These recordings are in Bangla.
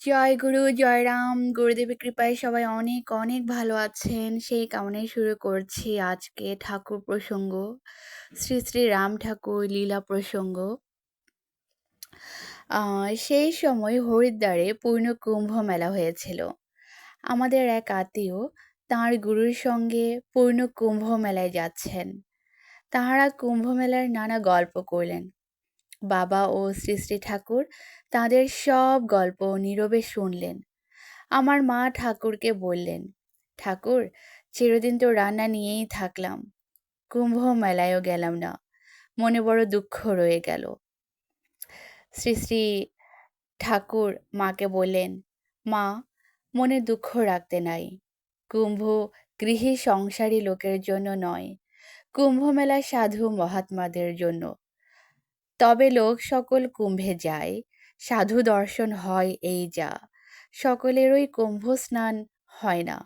জয় গুরু, জয় রাম। গুরুদেবের কৃপায় সবাই অনেক অনেক ভালো আছেন। সেই কামনায় শুরু করছি আজকে ঠাকুর প্রসঙ্গ। শ্রী শ্রী রাম ঠাকুর লীলা প্রসঙ্গ। সেই সময় হরিদ্বারে পূর্ণ কুম্ভ মেলা হয়েছিল। আমাদের এক আত্মীয় তাঁর গুরুর সঙ্গে পূর্ণ কুম্ভ মেলায় যাচ্ছেন। তাহারা কুম্ভ মেলার নানা গল্প করলেন। বাবা ও শ্রী শ্রী ঠাকুর তাদের সব গল্প নীরবে শুনলেন। আমার মা ঠাকুরকে বললেন, ঠাকুর, চিরদিন তো রান্না নিয়েই থাকলাম। কুম্ভ মেলায়ও গেলাম না। মনে বড় দুঃখ রয়ে গেল। শ্রী শ্রী ঠাকুর মাকে বললেন, মা, মনে দুঃখ রাখতে নাই। কুম্ভ গৃহী সংসারী লোকের জন্য নয়। কুম্ভ মেলা সাধু মহাত্মাদের জন্য। তবে লোক সকল কুম্ভে যায়, সাধু দর্শন হয় এই যা, সকলেরই কুম্ভ স্নান হয় না।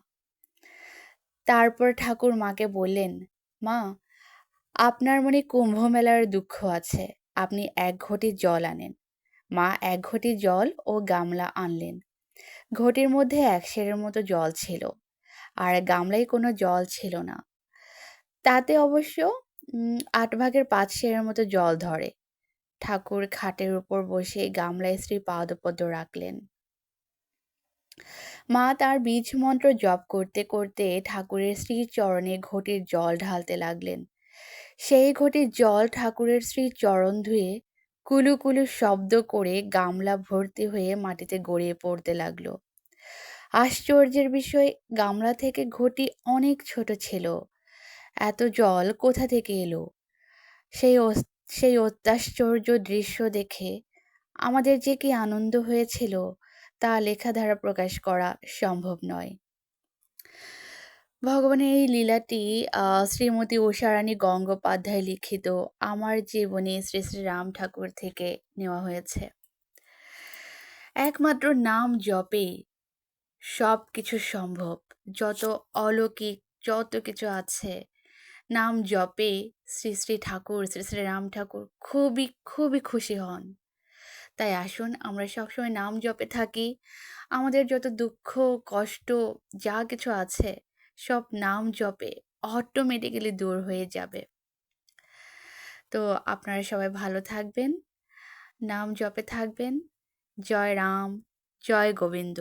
তারপর ঠাকুর মাকে বললেন, মা, আপনার মনে কুম্ভ মেলার দুঃখ আছে, আপনি এক ঘটি জল আনেন। মা এক ঘটি জল ও গামলা আনলেন। ঘটির মধ্যে এক সেরের মতো জল ছিল, আর গামলায় কোনো জল ছিল না। তাতে অবশ্য আট ভাগের পাঁচ সেরের মতো জল ধরে। ঠাকুর খাটের উপর বসে গামলায় শ্রী পাদপদ্ম রাখলেন। মা তার বীজ মন্ত্র জপ করতে করতে ঠাকুরের শ্রী চরণে ঘটির জল ঢালতে লাগলেন। সেই ঘটির জল ঠাকুরের শ্রী চরণ ধুয়ে কুলু কুলু শব্দ করে গামলা ভর্তি হয়ে মাটিতে গড়িয়ে পড়তে লাগল। আশ্চর্যের বিষয়, গামলা থেকে ঘটি অনেক ছোট ছিল। এত জল কোথা থেকে এলো? সেই সেই অত্যাশ্চর্য দৃশ্য দেখে আমাদের যে কি আনন্দ হয়েছিল তা লেখা দ্বারা প্রকাশ করা সম্ভব নয়। ভগবানের এই লীলাটি শ্রীমতী উষারানী গঙ্গোপাধ্যায় লিখিত আমার জীবনে শ্রী শ্রী রাম ঠাকুর থেকে নেওয়া হয়েছে। একমাত্র নাম জপে সব কিছু সম্ভব। যত অলৌকিক, যত কিছু আছে নাম জপে শ্রী শ্রী ঠাকুর, শ্রী শ্রী রাম ঠাকুর, খুবই খুবই খুশি হন। তাই আসুন, আমরা সবসময় নাম জপে থাকি। আমাদের যত দুঃখ, কষ্ট, যা কিছু আছে, সব নাম জপে অটোমেটিক্যালি দূর হয়ে যাবে। তো আপনারা সবাই ভালো থাকবেন, নাম জপে থাকবেন। জয় রাম, জয় গোবিন্দ।